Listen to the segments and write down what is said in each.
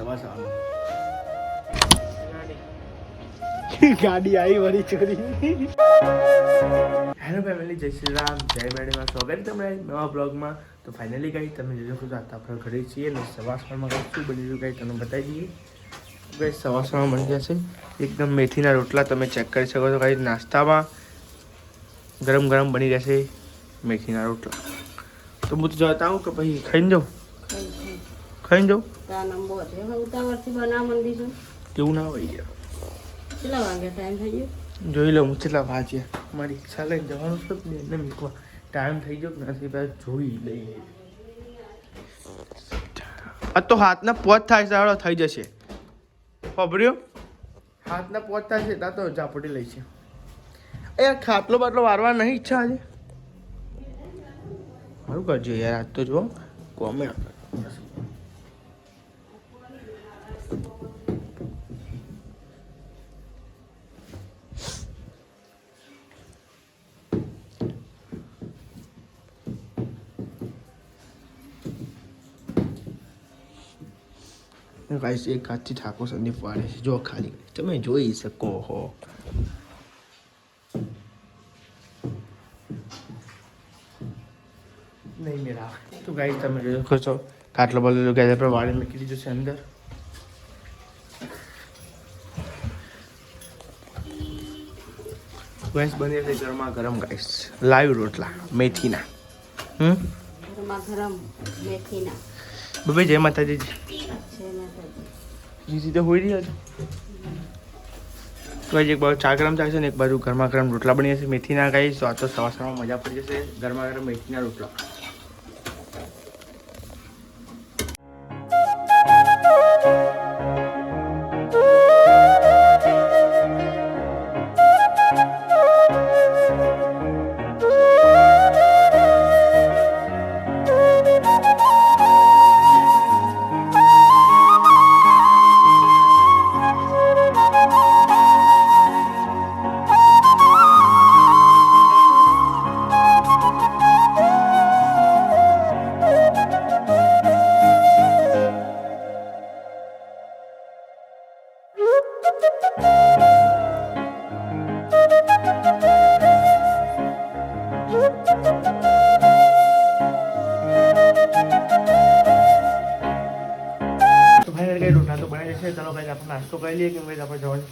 સવા સવામાં ગાડી આવી વળી ચોરી. હેલો ફેમિલી જય શ્રી રામ જય મેડીમાં સ્વાગત તમને નવા બ્લોગમાં. તો ફાઇનલી કંઈ તમે જોજો કે આજ આપણે ઘરે છીએ અને સવા સવારમાં કંઈ શું બની રહ્યું કંઈ તમને બતાવી દઈએ. કંઈ સવા સવામાં બની જશે એકદમ મેથીના રોટલા તમે ચેક કરી શકો છો કંઈ નાસ્તામાં ગરમ ગરમ બની જશે મેથીના રોટલા. તો હું તો જતા આવું કે પછી ખાઈને જાઉં? ખાઈને જાઉં કેવું ના હોય યાર. કેટલા વાગ્યા ટાઈમ થઈ ગયો? જોઈ લઉં કેટલા વાગ્યા મારી ઈચ્છા લઈને જવાનું છે ને એને મૂકવા ટાઈમ થઈ ગયો નથી પહેલાં જોઈ લઈએ. આ તો હાથના પોત થાય હાલો થઈ જશે. ખબર્યો? હાથના પોત થાય છે ત્યાં તો ઝાપટી લઈ છે. એ ખાટલો બાટલો વારવા નહીં ઈચ્છા આજે સારું કરજો યાર આજ તો જો કોમે ગાઈસ એક હાથથી ઠાકોર સંદીપ વાળે છે. જો ખાલી તમે જોઈ શકો હો. નહીં મેરા. તો ગાઈસ તમે જોઈ શકો છો. કાટલો બધો ગેસ પર વાળી મૂકી દીધું છે અંદર. ગેસ બની છે ગરમા ગરમ ગાઈસ. લાઈવ રોટલા મેથીના. હમ? ગરમા ગરમ મેથીના. બબે જય માતાજી. જીજી તો હોઈ રહ્યા તો આજે એક બાજુ ચા ગરમ ચાલશે ને એક બાજુ ગરમા ગરમ રોટલા બની જશે. મેથીના ખાઈ તો આ તો સવાર સવારમાં મજા પડી જશે. ગરમા ગરમ મેથીના રોટલા.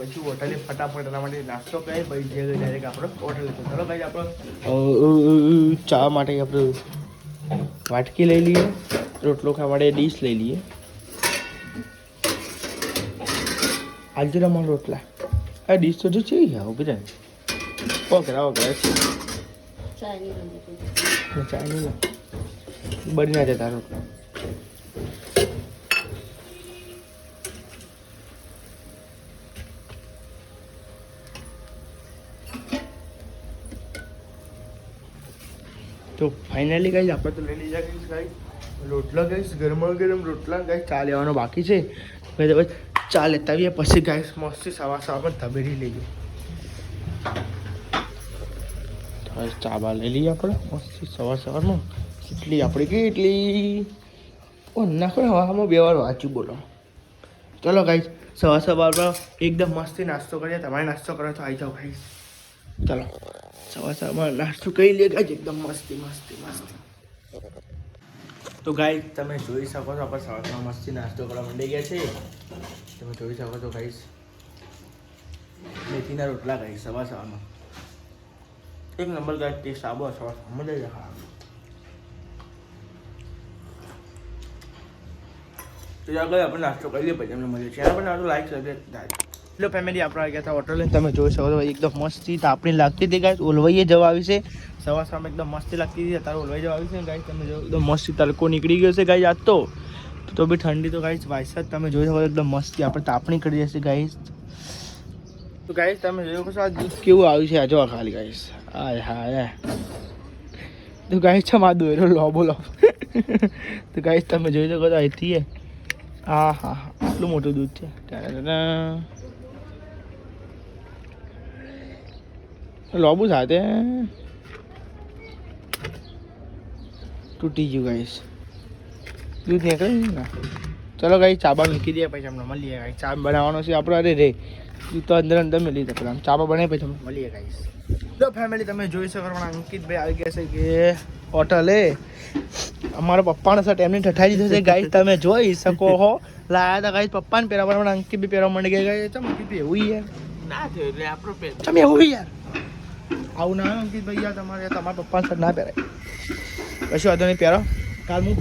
પછી હોટલે ફટાફટ એના માટે નાસ્તો કરી પછી જે ડાયરેક્ટ આપણે હોટલે તો ચાલો ભાઈ આપણે ચા માટે આપણે વાટકી લઈ લઈએ રોટલો ખાવા માટે ડીશ લઈ લઈએ. આજે રમણ રોટલા. આ ડીશ તો જો છે યાર ઊભી રહે ઓકે ઓકે ચાયની રંગી ચા નહીં લા બની ના જતા રોટલા તો ફાઇનલી ગાઈસ આપણે તો લઈ લીધા ગાઈસ ગાઈસ રોટલા ગાઈસ ગરમા ગરમ રોટલા. ગાઈસ ચા લેવાનો બાકી છે. ભાઈ ચા લેતા આવીએ. પછી ગાઈશ મસ્તી સવા પણ તબેરી લઈએ. ચા બા લઈ લઈએ આપણે. મસ્તી સવાર સવારમાં કેટલી, આપણે કેટલી? ઓ, નાખો હવામાં બે વાર વાંચ્યું બોલો. ચલો ગાઈસ સવાર સવારમાં એકદમ મસ્તી નાસ્તો કરીએ. તમારે નાસ્તો કરો તો આવી જાઓ ગાઈસ ચલો. સવાર સવારમાં નાસ્તો કરી લે ગાય એકદમ મસ્તી મસ્તી મસ્તી તો ગાઈ તમે જોઈ શકો છો આપણે સવારમાં મસ્તી નાસ્તો કરવા માંડી ગયા છે. તમે જોઈ શકો છો ગાઈસ મેથીના રોટલા ગાઈશ સવાર સવારમાં. એક નંબર ગાઈસ ટેસ્ટ આવો સવાર મજા આવી જાય તો આગળ આપણે નાસ્તો કરી લઈએ પછી અમને મળીએ ચેનલ આપણે નાસ્તો લાઈક સબસ્ક્રાઈબ થાય એટલે ફેમિલી આપણે આવી ગયા હતા. હોટલ તમે જોઈ શકો છો, એકદમ મસ્તી તો આપણી લાગતી હતી ગાઈસ ઓલવાઈએ જવા આવી છે. સવાર સવારમાં એકદમ મસ્તી લાગતી હતી તારે ઓલવાઈ જવા આવી છે. ગાઈસ તમે જો એકદમ મસ્તી તડકો નીકળી ગયો છે ગાઈસ આજ તો. તો બી ઠંડી તો ગાઈસ વાયસા તમે જોઈ શકો છો, એકદમ મસ્તી આપણે તાપણી કરી જશે ગાઈસ તો ગાઈસ તમે જોઈ શકો છો, આ દૂધ કેવું આવ્યું છે, આ જો આ ખાલી ગાઈસ આય હાય. તો ગાઈસ છે માં દોયરો લોબો લો તો ગાઈસ તમે જોઈ શકો છો, અહીંથી એ. હા હા હા, આટલું મોટું દૂધ છે. લોબુ સાથે. તૂટી ગયું ગાઈસ દૂધ નીકળે છે ને? ચલો ગાઈ ચાબા મૂકી દઈએ પછી તમને મળીએ ગાઈ ચા બનાવવાનો છે આપણો. અરે રે. તું તો અંદર અંદર મળી દે પેલા. ચાબા બનાવી પછી તમને મળીએ ગાઈસ તો ફેમિલી તમે જોઈ શકો પણ અંકિતભાઈ આવી ગયા છે કે હોટલે અમારા પપ્પાનો શર્ટ એમને ઠઠાઈ દીધો છે ગાઈસ તમે જોઈ શકો હો. લાયા હતા ગાઈસ પપ્પાને પહેરવા પણ અંકિત બી પહેરવા માંડી ગયા ગાઈસ ચમ એવું યાર ના થયો એટલે આપણો પહેર ચમ એવું યાર? આવું ના અંકિત ભાઈ તમારે તમારા પપ્પા સર ના પહેરાય. કશું વાંધો નહીં, પહેરો. કાલ હું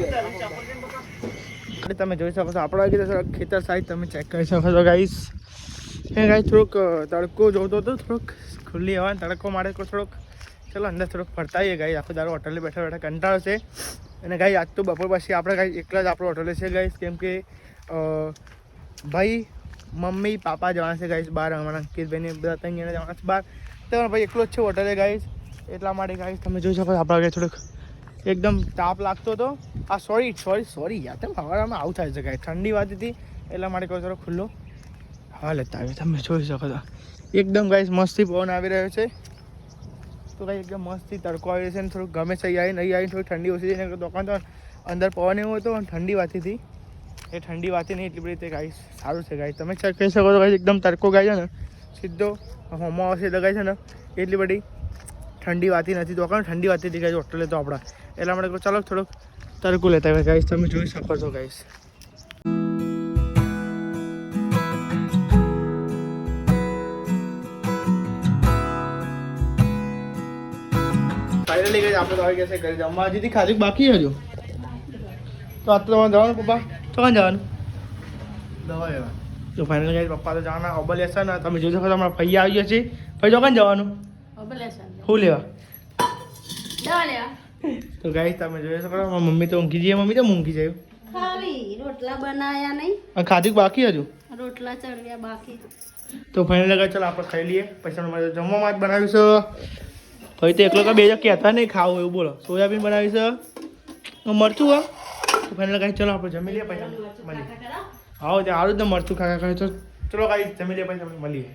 તમે જોઈ શકો છો, આપણા ગયો ખેતર સાઈડ તમે ચેક કરી શકો છો ગાઈસ એ ગાઈસ થોડુંક તડકો જોતો હતો, થોડુંક ખુલ્લી હવા તડકો મારે થોડુંક. ચલો, અંદર થોડુંક ફરતાઈએ ગાઈ આખો દારો હોટલે બેઠા બેઠા કંટાળો છે. અને ગાઈ આજ તો બપોર પછી આપણે ગાઈ એકલા જ આપણો હોટલે છે ગાઈસ કેમ કે ભાઈ, મમ્મી, પાપા જવાના છે ગાઈસ બહાર અમારા અંકિતભાઈને બધા જણા જવાના છે બહાર. તો ભાઈ એકલો જ છે હોટલે ગાઈસ એટલા માટે ગાઈશ તમે જોઈ શકો આપણા આગળ થોડુંક એકદમ તાપ લાગતો હતો. આ સોરી સોરી સોરી યાર, તમે હવામાં આવું થાય છે ગાય ઠંડી વાતી હતી, એટલા માટે કહો થોડો ખુલ્લો હવા લેતા આવ્યો તમે જોઈ શકો છો. એકદમ ગાઈશ મસ્તી પવન આવી રહ્યો છે. તો ગાઈ એકદમ મસ્તી, તડકો આવી છે ને થોડુંક ગમે છે, અહીં આવીને અહીં આવીને થોડી ઠંડી ઓછી થઈ દુકાન તો અંદર પવન એવો હતો અને ઠંડી વાતી હતી. એ ઠંડી વાતી નહીં એટલી બધી રીતે ગાઈશ સારું છે ગાઈશ તમે ચેક કરી શકો છો ગાઈશ એકદમ તડકો ગાય છે ને. સીધો હોમો આવશે લગાય છે ને એટલી બધી ઠંડી વાતી નથી. તો કારણ ઠંડી વાતી હતી છે હોટલે તો આપણા. એટલા માટે ચાલો થોડુંક તડકો લેતા હોય ગાઈઝ તમે જોઈ શકો છો ગાઈસ ફાઇનલી ગઈ આપણે આવી ગયા છે ઘરે. જમવા હજી ખાધી બાકી હજુ. તો આટલું તમારે જવાનું પપ્પા? તો જવાનું? દવા લેવા. તો ફાઇનલ ગઈ પપ્પા તો જવાના ઓબલ લેશે ને તમે જોઈ શકો તમારા ફૈયા આવી ગયા છે ફઈ જો કને જવાનું? શું લેવા? તો ગાઈસ તમે જોઈ શકો મારા મમ્મી તો ઊંઘી જઈએ મમ્મી તો ઊંઘી જાય ખાવી રોટલા બનાયા નહીં. ખાધી બાકી હજુ? રોટલા ચડ્યા બાકી. તો ફાઇનલ લગા ચાલો આપણે ખાઈ લઈએ. પછી અમારે જમવામાં જ બનાવીશું ભાઈ તો એકલો તો બે જ કહેતા નહીં ખાવું એવું બોલો. સોયાબીન બનાવીશું મરચું હા? તો ફાઇનલ લગા ચાલો આપણે જમી લઈએ પછી મળીએ. હા ત્યાં આવું ને મરચું ખાખા ખાય તો. ચલો ગાઈ જમી લે પછી આપણે મળીએ.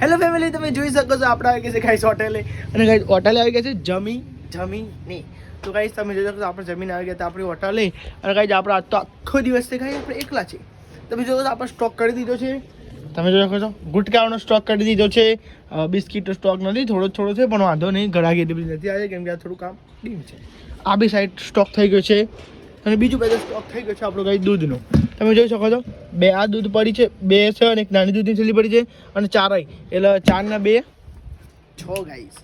હેલો ફેમિલી તમે જોઈ શકો છો આપણે આવી ગયા છે ગાઈસ હોટેલે અને ગાઈસ હોટેલે આવી ગયા છે જમી જમી નહીં તો ગાઈસ તમે જોઈ શકો આપણે જમીન આવી ગયા હતા આપણી હોટલે અને ગાઈસ આપણે આજ તો આખો દિવસ છે ગાઈ આપણે એકલા છે તમે જોયો તો આપણે સ્ટોક કરી દીધો છે. તમે જોઈ શકો છો ગુટકાનો સ્ટોક કરી દીધો છે. બિસ્કીટનો સ્ટોક નથી થોડો થોડો છે પણ વાંધો નહીં. ઘરાકી એટલી બધી નથી આવે કેમ કે આ થોડું કામ ડીમ છે. આ બી સાઈડ સ્ટોક થઈ ગયો છે. અને બીજું બધું સ્ટોક થઈ ગયો છે આપણું ગાય દૂધનો. તમે જોઈ શકો છો બે આ દૂધ પડી છે બે છે અને એક નાની દૂધની થેલી પડી છે અને ચાર આઈ એટલે ચારના બે. છ ગાઈસ.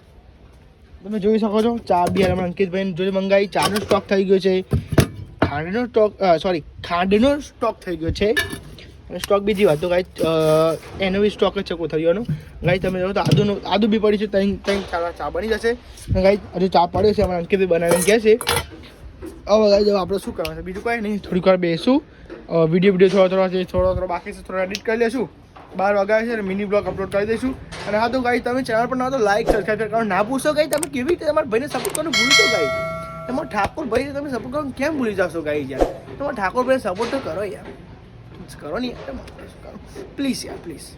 તમે જોઈ શકો છો ચા બી હમણાં અંકિતભાઈ જોડે મંગાવી. ચાનો સ્ટોક થઈ ગયો છે ખાંડનો સ્ટોક સોરી ખાંડનો સ્ટોક થઈ ગયો છે. અને સ્ટોક બીજી વાત તો ગાય એનો બી સ્ટોક જ છે કોથળીઓનો ગાઈ તમે જો તો આદુનો આદુ બી પડી છે ત્યાં ત્યાં ચા બની જશે. ગાય ગાઈ હજુ ચા પડ્યો છે અમારા અંકિતભાઈ બનાવીને કહે છે. હવે ગાઈ આપણે શું કરવાનું છે? બીજું કાંઈ નહીં થોડીક વાર બેસું. વીડિયો વીડિયો થોડો થોડો છે થોડો થોડો બાકી છે થોડો એડિટ કરી લેશું. બાર વાગ્યા છે મિનિ મિની બ્લોગ અપલોડ કરી દઈશું. અને હા તો ગાઈ તમે ચેનલ પર ના તો લાઈક સબસ્ક્રાઈબ કરો. ના ભૂલશો ગાઈ તમે કેવી રીતે તમારા ભાઈને સપોર્ટ કરવાનું ભૂલશો ગાઈ તમારા ઠાકોર ભાઈ તમે સપોર્ટ કરવાનું કેમ ભૂલી જશો ગાઈ યાર? તમારા ઠાકોર ભાઈ સપોર્ટ તો કરો યાર. કરો ને યાર પ્લીઝ યાર પ્લીઝ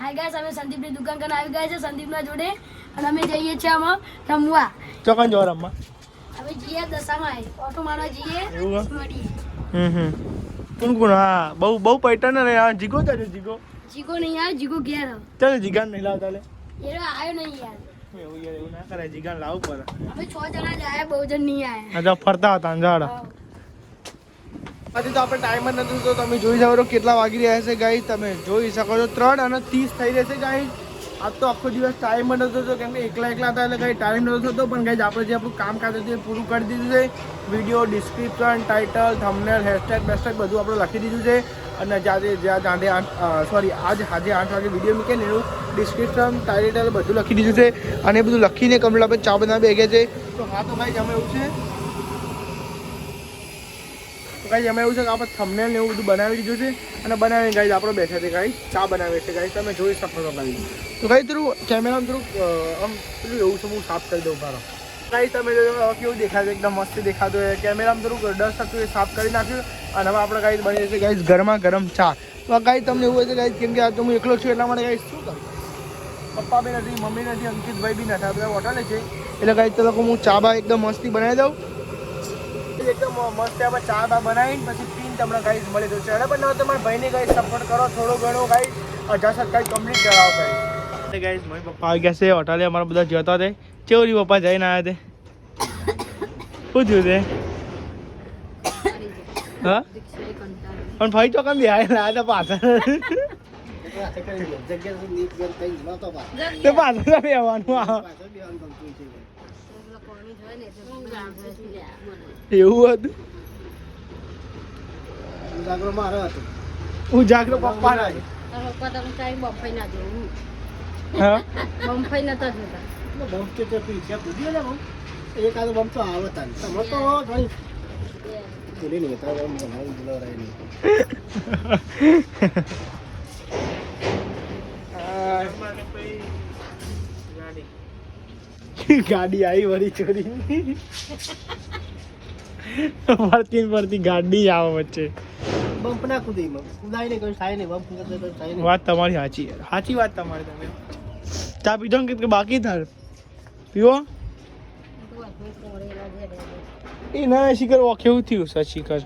હાય ગાઈસ અમે સંદીપની દુકાન કરીને આવી ગયા છે સંદીપના જોડે. અને અમે જઈએ છીએ આમાં રમવા. ચોકન જવા રમવા. અમે જઈએ દશામાં. ઓટો મારવા જઈએ. મળીએ. હમ હમ. કોણ કોણ? હા બહુ બહુ પૈટર્ન ને આ જીગો ચાલે જીગો. જીગો નહીં આવે જીગો ઘેર. ચાલે જીગાન નહીં લાવતા લે. એ આવ્યો નહીં યાર. એવું યાર એવું ના કરાય. જીગાન લાવવું પડે. અમે છ જણા જ બહુ જણ નહીં આવ્યા આ ફરતા હતા અંજાડા હા. તો આપણે ટાઈમ જ નથી તો તમે જોઈ શકો છો કેટલા વાગી રહ્યા છે ગાઈ તમે જોઈ શકો છો. ત્રણ અને ત્રીસ થઈ રહેશે ગાઈ આજ તો આખો દિવસ ટાઈમ જ નતો હતો કેમ કે એકલા એકલા હતા એટલે કંઈ ટાઈમ નતો થતો, પણ કંઈ આપણે જે આપણું કામ હતું એ પૂરું કરી દીધું છે. Video description title thumbnail hashtag બેશટેગ બધું આપણે લખી દીધું છે. અને જ્યારે જ્યાં જાંડે આઠ સોરી આજ આજે આઠ વાગે વીડિયો મૂકે ને એનું ડિસ્ક્રિપ્શન ટાઇટલ બધું લખી દીધું છે. અને એ બધું લખીને કમલા પર ચા બનાવી ગયા છે. તો હા તો ભાઈ જમે એવું છે. તો ગાઈ એમાં એવું છે કે આપણે થંબનેલ ને એવું બધું બનાવી દીધું છે. અને બનાવીને ગાઈ આપણે બેઠા છે ગાઈ ચા બનાવે છે ગાઈ તમે જોઈ શકો છો ગાઈ તો ગાઈ થોડું કેમેરામાં થોડુંક આમ પેલું એવું છે, હું સાફ કરી દઉં મારો. ગાઈ તમે કેવું દેખાય છે, એકદમ મસ્ત દેખાતું હોય. કેમેરામાં થોડુંક ડસ્ટ હતું એ સાફ કરી નાખ્યું. અને હવે આપણે ગાઈ બની જશે ગાઈ ગરમા ગરમ ચા. તો ગાઈ તમને એવું હોય છે ગાઈ કેમ કે આ તો હું એકલો છું, એટલા માટે ગાઈ શું કરું? પપ્પા બી નથી, મમ્મી નથી, અંકિતભાઈ બી નથી, આ બધા હોટલે છે. એટલે ગાઈ તો હું ચા બા એકદમ મસ્તી બનાવી દઉં. એકદમ મસ્ત આપણે ચા બા બનાવીને પછી પીને તમને ગાઈઝ મળી જશે. પર નવો તમારા ભાઈને ગાઈઝ સપોર્ટ કરો થોડો ઘણો ગાઈઝ હજાર સત્તાવીસ કમ્પ્લીટ કરાવો ગાઈઝ ગાઈઝ મમ્મી પપ્પા આવી ગયા છે હોટલે અમારા બધા જતા હતા ચેવરી પપ્પા જઈને આવ્યા તે? શું થયું તે? હા? પણ ભાઈ તો કેમ બિહાર આવ્યા હતા પાછળ તે પાછળ તો બેહવાનું આ. એવું હતું? ઉજાગરો પપ્પા ના પપ્પા તમે કઈ બફાઈ ના જોવું હા? બફાઈ નતા જોતા એકાદ બમ તો આવતા તમે તો ઘણી ભૂલી નહીં તો બમ બનાવી દીધો રહે નહીં ગાડી. આવી વળી ચોરી. ફરતી ફરતી ગાડી આવે વચ્ચે. બમ્પ ના કૂદી કુદાય ને કોઈ થાય ને બમ્પ થાય વાત તમારી સાચી સાચી વાત તમારી તમે. ચા પીધો ને કે બાકી થાર પીવો? એ ના શિખર ઓ કેવું થયું સર શિખર?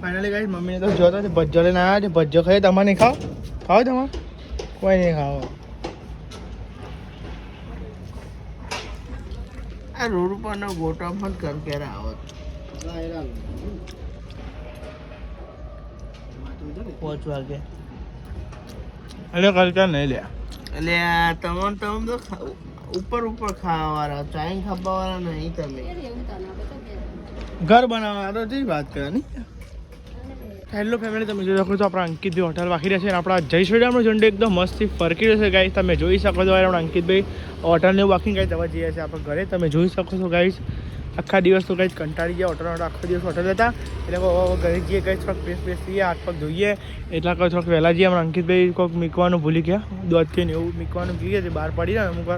ફાઇનલી ગાઈસ મમ્મીને તો જોતા છે ભજ્જો લઈને આવ્યા છે. ભજ્જો ખાઈ તમારે ખાઓ ખાઓ તમારે? કોઈ નહીં ખાઓ આ રોડ ઉપરનો ગોટો પણ કર ક્યારે આવો. પાંચ વાગે. એટલે કલકા નહીં લે એટલે તમામ તમામ તમે તો ઉપર ઉપર ખાવાવાળા ચાઈન ખાવાવાળા નહીં તમે. ઘર બનાવવા તો જ વાત કરવાની હેલો ફેમિલી તમે જોઈ શકો છો આપણા અંકિતભાઈ હોટલ બાકી રહ્યા છે અને આપણા જય શ્રી રામનો ઝંડો એકદમ મસ્તથી ફરકી રહ્યો છે ગાઈસ તમે જોઈ શકો છો આપણા અંકિતભાઈ હોટલને એવું વાકી ગાઈસ જવા જઈએ છીએ આપણે ઘરે. તમે જોઈ શકો છો ગાઈસ આખા દિવસ તો ગાઈસ કંટાળી ગયા હોટલ આખો દિવસ હોટલ હતા. એટલે ઘરે જઈએ ગાઈસ થોડોક ફ્રેશ ફ્રેશ થઈએ, હાથ પગ ધોઈએ. એટલા કોઈ થોડોક વહેલા જઈએ. આપણા અંકિતભાઈ કોઈક મૂકવાનું ભૂલી ગયા. દોધ ને એવું મૂકવાનું ભૂલી ગયા બહાર પડી જાય અમુક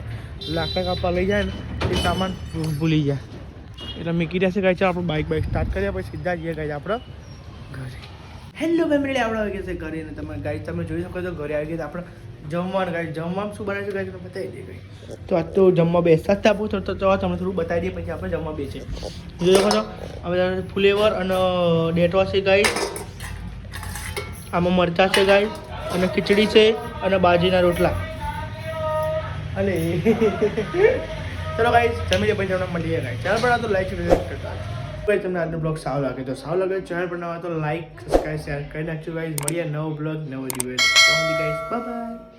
લાકડા કાપવા લઈ જાય ને, એ સામાન ભૂલી જાય એટલે મૂકી રહ્યા છે ગાઈ ચાલ આપણે બાઇક બાઇક સ્ટાર્ટ કરીએ, પછી સીધા જઈએ ગાઈ આપણે ઘરે. હેલો ફેમિલી આપણે આવી ગયા છે ઘરે અને તમે ગાઈ તમે જોઈ શકો છો ઘરે આવી ગયા આપણે જમવાનું ગાઈ જમવામાં શું બનાવ્યું ગાઈ તમને બતાવી દે ગાઈ તો આજ તો જમવા બેસતા જ આપું તો તો તમને થોડું બતાવી દઈએ, પછી આપણે જમવા બેસીએ. જોઈ શકો છો હવે ફ્લેવર અને ડેટવા છે ગાઈ આમાં મરચાં છે ગાઈ અને ખીચડી છે, અને બાજીના રોટલા. અલે ચલો ગાઈ જમી પછી તમને મળીએ ગાઈ ચાલ, પણ આ તો લાઈક કરતા ભાઈ, તમને આજનો બ્લોગ સારો લાગે તો સારો લાગે ચેનલ પર નવા તો લાઈક સબસ્ક્રાઈબ શેર કરી નાખજો ગાઈઝ મળીએ નવો બ્લોગ નવો દિવસ. બાય